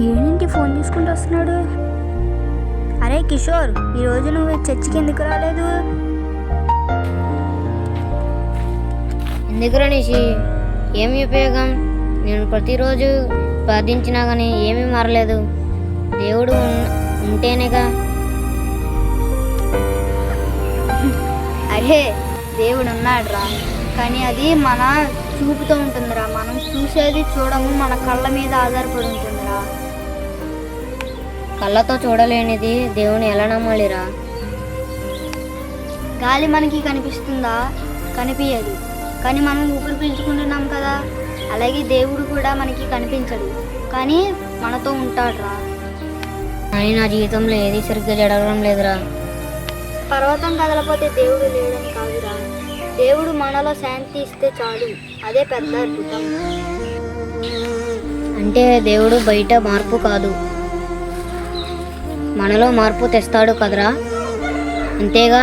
ఏంటి ఫోన్ తీసుకుంటూ వస్తున్నాడు? అరే కిషోర్ ఈరోజు నువ్వు చర్చికి ఎందుకు రాలేదు? ఎందుకు రనేషి ఏమి ఉపయోగం? నేను ప్రతిరోజు ప్రార్థించినా కానీ ఏమీ మారలేదు. దేవుడు ఉంటేనేగా. అరే దేవుడు ఉన్నాడు రా. కానీ అది మన చూపుతో ఉంటుందిరా. మనం చూసేది చూడము మన కళ్ళ మీద ఆధారపడి ఉంటుందిరా. కళ్ళతో చూడలేనిది దేవుని ఎలా నమ్మాలిరా? గాలి మనకి కనిపిస్తుందా? కనిపించదు కానీ మనం ఊపిరి పీల్చుకుంటున్నాం కదా. అలాగే దేవుడు కూడా మనకి కనిపించడు. కానీ మనతో ఉంటాడు రా కానీ నా జీవితంలో ఏది సరిగ్గా జరగడం లేదురా. పర్వతం కదలపోతే దేవుడు లేడని కాదురా. దేవుడు మనలో శాంతి ఇస్తే చాలు. అదే పెద్ద అద్భుతం. అంటే దేవుడు బయట మార్పు కాదు. మనలో మార్పు తెస్తాడు కదరా. అంతేగా?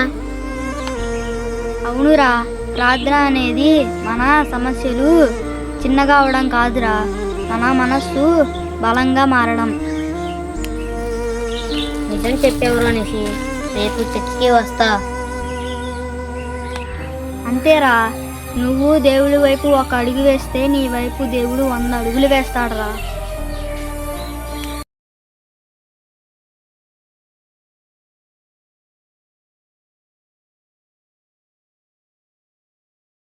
అవునురా ప్రార్థన అనేది మన సమస్యలు చిన్నగా అవడం కాదురా. మన మనస్సు బలంగా మారడం. నిజం చెప్పేవరు అనేసి రేపు చర్చికి వస్తా. అంతేరా నువ్వు దేవుడి వైపు ఒక అడుగు వేస్తే నీ వైపు దేవుడు వంద అడుగులు వేస్తాడురా.